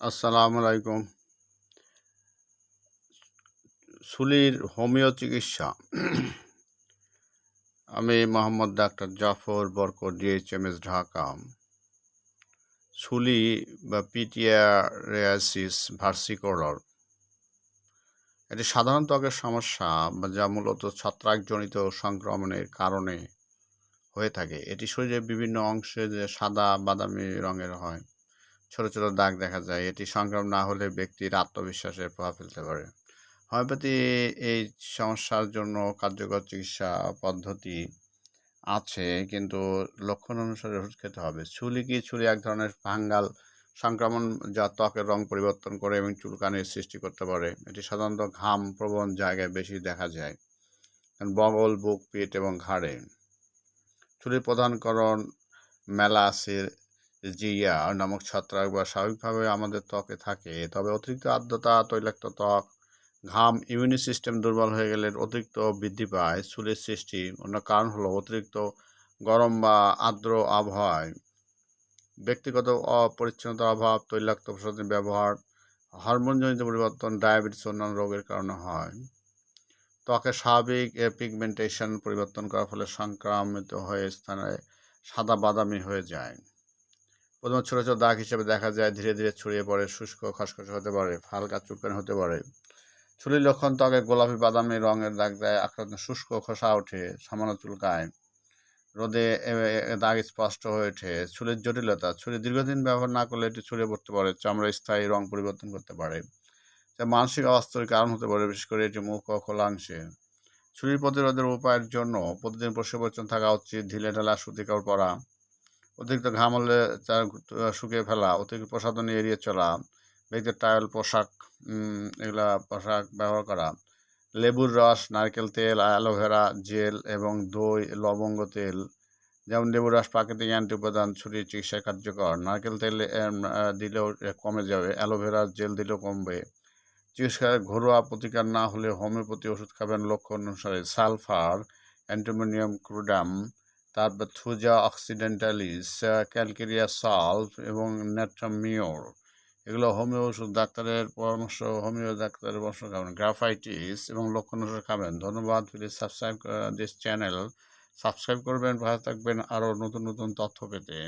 আসসালামু আলাইকুম সুলির হোমিও চিকিৎসা আমি মোহাম্মদ ডাক্তার জাফর বরকর ডিএইচএমএস, ঢাকা। সুলি বা পিটিয়ারিয়াসিস ভার্সিকোলর। এটি সাধারণ ত্বকের সমস্যা, যা মূলত ছত্রাকজনিত সংক্রমণের কারণে হয়ে থাকে। এটি শরীরের বিভিন্ন অংশে যে সাদা বাদামি রঙের হয়। ছোট ছোট দাগ দেখা যায়। এটি সংক্রমণ না হলে ব্যক্তির আত্মবিশ্বাসে প্রভাব ফেলতে পারে। হোমিওপ্যাথি এই সমস্যার জন্য কার্যকর চিকিৎসা পদ্ধতি আছে, কিন্তু লক্ষণ অনুসারে ওষুধ খেতে হবে। ছুলি কি ছুলি এক ধরনের ফাঙ্গাল সংক্রমণ যা ত্বকের রং পরিবর্তন করে এবং চুলকানির সৃষ্টি করতে পারে? এটি সাধারণত ঘাম প্রবণ জায়গায় বেশি দেখা যায়। বগল, বুক পেট এবং ঘাড়ে। চুলির প্রধানকরণ মেলাসের জিয়া নামক ছত্রাক বা স্বাভাবিকভাবে আমাদের ত্বকে থাকে। তবে অতিরিক্ত আর্দ্রতা, তৈলাক্ত ত্বক, ঘাম, ইমিউনি সিস্টেম দুর্বল হয়ে গেলে অতিরিক্ত বৃদ্ধি পায়, চুলের সৃষ্টি। অন্য কারণ হলো অতিরিক্ত গরম বা আর্দ্র আবহাওয়ায়। ব্যক্তিগত অপরিচ্ছন্নতার অভাব, তৈলাক্ত ওষুধের ব্যবহার, হরমোনজনিত পরিবর্তন, ডায়াবেটিস অন্যান্য রোগের কারণে হয়। ত্বকের স্বাভাবিক পিগমেন্টেশন পরিবর্তন করার ফলে সংক্রামিত হয়ে স্থানে সাদা বাদামি হয়ে যায়। প্রথমে ছোটো ছোটো দাগ হিসেবে দেখা যায়, ধীরে ধীরে ছড়িয়ে পড়ে, শুষ্ক, খসখসে হতে পারে, হালকা চুলকানি হতে পারে। চুলির লক্ষণ ত্বকে গোলাপি, বাদামি রঙের দাগ দেয়, আক্রান্ত শুষ্ক, খসা ওঠে, সামান্য চুলকায়। রোদে দাগ স্পষ্ট হয়ে ওঠে চুলের জটিলতা চুলি দীর্ঘদিন ব্যবহার না করলে এটি ছড়িয়ে পড়তে পারে চামড়া স্থায়ী রং পরিবর্তন করতে পারে। যা মানসিক অবস্থার কারণ হতে পারে, বিশেষ করে এটি মুখ ও খোলাংশে চুরির প্রতিরোধের উপায়ের জন্য প্রতিদিন পরিষ্কার পরিচ্ছন্ন থাকা উচিত ঢিলে ঢালা সুতি কাপড় পরা অতিরিক্ত ঘাম হলে তার শুকিয়ে ফেলা, অতিরিক্ত প্রসাধনী এড়িয়ে চলা ব্যক্তির টায়াল পোশাক এগুলা পোশাক ব্যবহার করা, লেবুর রস, নারকেল তেল, অ্যালোভেরা, জেল এবং দই, লবঙ্গ তেল, যেমন লেবুর রস প্রাকৃতিক অ্যান্টি উপাদান, ছুরির চিকিৎসা কার্যকর, নারকেল তেল দিলেও কমে যাবে, অ্যালোভেরা, জেল দিলেও কমবে। চিকিৎসার ঘরোয়া প্রতিকার না হলে হোমিওপ্যাথি ওষুধ খাবেন লক্ষ্য অনুসারে, সালফার, অ্যান্টোমিনিয়াম, ক্রুডাম তারপর থুজা অক্সিডেন্টালিস ক্যালকেরিয়া সালফ এবং নেট্রামিওর। এগুলো হোমিও ওষুধ ডাক্তারের পরামর্শ, হোমিও ডাক্তারের পরামর্শ খাবেন। গ্রাফাইটিস এবং লক্ষণ ওষুধ খাবেন। ধন্যবাদ please subscribe this channel subscribe করবেন ভালো থাকবেন আরও নতুন নতুন তথ্য পেতে।